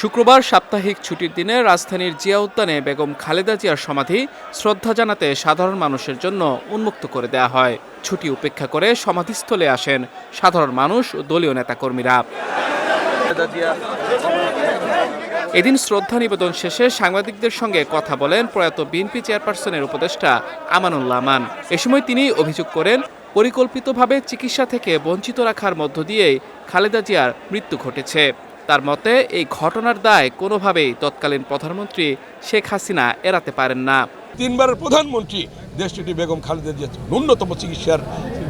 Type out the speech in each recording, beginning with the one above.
শুক্রবার সাপ্তাহিক ছুটির দিনে রাজধানীর জিয়া উদ্যানে বেগম খালেদা জিয়ার সমাধি শ্রদ্ধা জানাতে সাধারণ মানুষের জন্য উন্মুক্ত করে দেওয়া হয়। ছুটি উপেক্ষা করে সমাধিস্থলে আসেন সাধারণ মানুষ ও দলীয় নেতাকর্মীরা। এদিন শ্রদ্ধা নিবেদন শেষে সাংবাদিকদের সঙ্গে কথা বলেন প্রয়াত বিএনপি চেয়ারপারসনের উপদেষ্টা আমানুল্লাহ আমান। এ সময় তিনি অভিযোগ করেন, পরিকল্পিতভাবে চিকিৎসা থেকে বঞ্চিত রাখার মধ্য দিয়েই খালেদা জিয়ার মৃত্যু ঘটেছে। তার মতে এই ঘটনার দায় কোনোভাবেই তৎকালীন প্রধানমন্ত্রী শেখ হাসিনা এড়াতে পারেন না। তিনবারের প্রধানমন্ত্রী দেশটিটি বেগম খালেদা জিয়া ন্যূনতম চিকিৎসার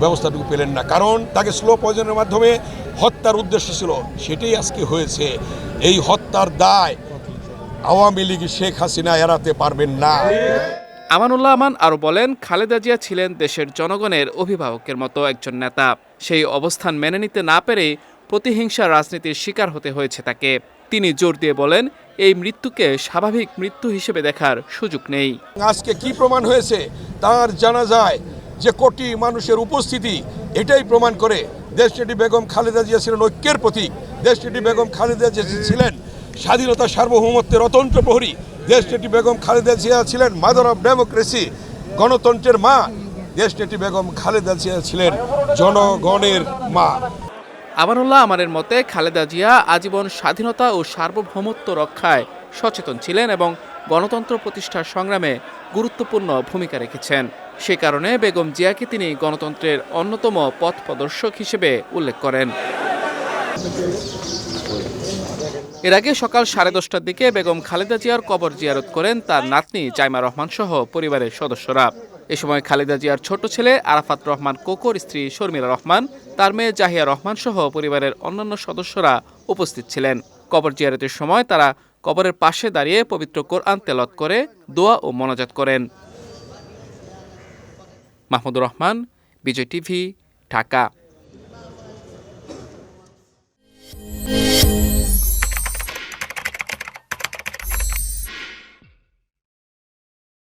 ব্যবস্থাটুকু পেলেন না। কারণ তাকে স্লো পয়জনের মাধ্যমে হত্যার উদ্দেশ্য ছিল সেটাই আজকে হয়েছে। এই হত্যার দায় আওয়ামী লীগ শেখ হাসিনা এড়াতে পারবেন না। আমানুল্লাহ আমান আরও বলেন খালেদা জিয়া ছিলেন দেশের জনগণের অভিভাবকের মতো একজন নেতা। সেই অবস্থান মেনে নিতে না পেরেই প্রতিহিংসা রাজনীতির শিকার হতে হয়েছে তাকে। তিনি জোর দিয়ে বলেন, এই মৃত্যুকে স্বাভাবিক মৃত্যু হিসেবে দেখার সুযোগ নেই। আজকে কি প্রমাণ হয়েছে? তার জানা যায় যে কোটি মানুষের উপস্থিতি, এটাই প্রমাণ করে দেশটি বেগম খালেদা জিয়া ছিলেন ঐক্যের প্রতীক। দেশটি বেগম খালেদা জিয়া ছিলেন স্বাধীনতা সার্বভৌমত্বের অতন্ত্র প্রহরী। দেশটি বেগম খালেদা জিয়া ছিলেন মাদার অফ ডেমোক্রেসি, গণতন্ত্রের মা। দেশটি বেগম খালেদা জিয়া ছিলেন জনগণের মা। আমানুল্লাহ আমানের মতে খালেদা জিয়া আজীবন স্বাধীনতা ও সার্বভৌমত্ব রক্ষায় সচেতন ছিলেন এবং গণতন্ত্র প্রতিষ্ঠার সংগ্রামে গুরুত্বপূর্ণ ভূমিকা রেখেছেন। সে কারণে বেগম জিয়াকে তিনি গণতন্ত্রের অন্যতম পথ প্রদর্শক হিসেবে উল্লেখ করেন। এর আগে সকাল সাড়ে দশটার দিকে বেগম খালেদা জিয়ার কবর জিয়ারত করেন তার নাতনি জাইমা রহমান সহ পরিবারের সদস্যরা। এ সময় খালেদা জিয়ার ছোট ছেলে আরাফাত রহমান কোকোর স্ত্রী শর্মিলা রহমান, তার মেয়ে জাহিয়া রহমান সহ পরিবারের অন্যান্য সদস্যরা উপস্থিত ছিলেন। কবর জিয়ারতের সময় তারা কবরের পাশে দাঁড়িয়ে পবিত্র কোরআন তেলত করে দোয়া ও মনাজাত করেন। মাহমুদুর রহমান, বিজয় টিভি, ঢাকা।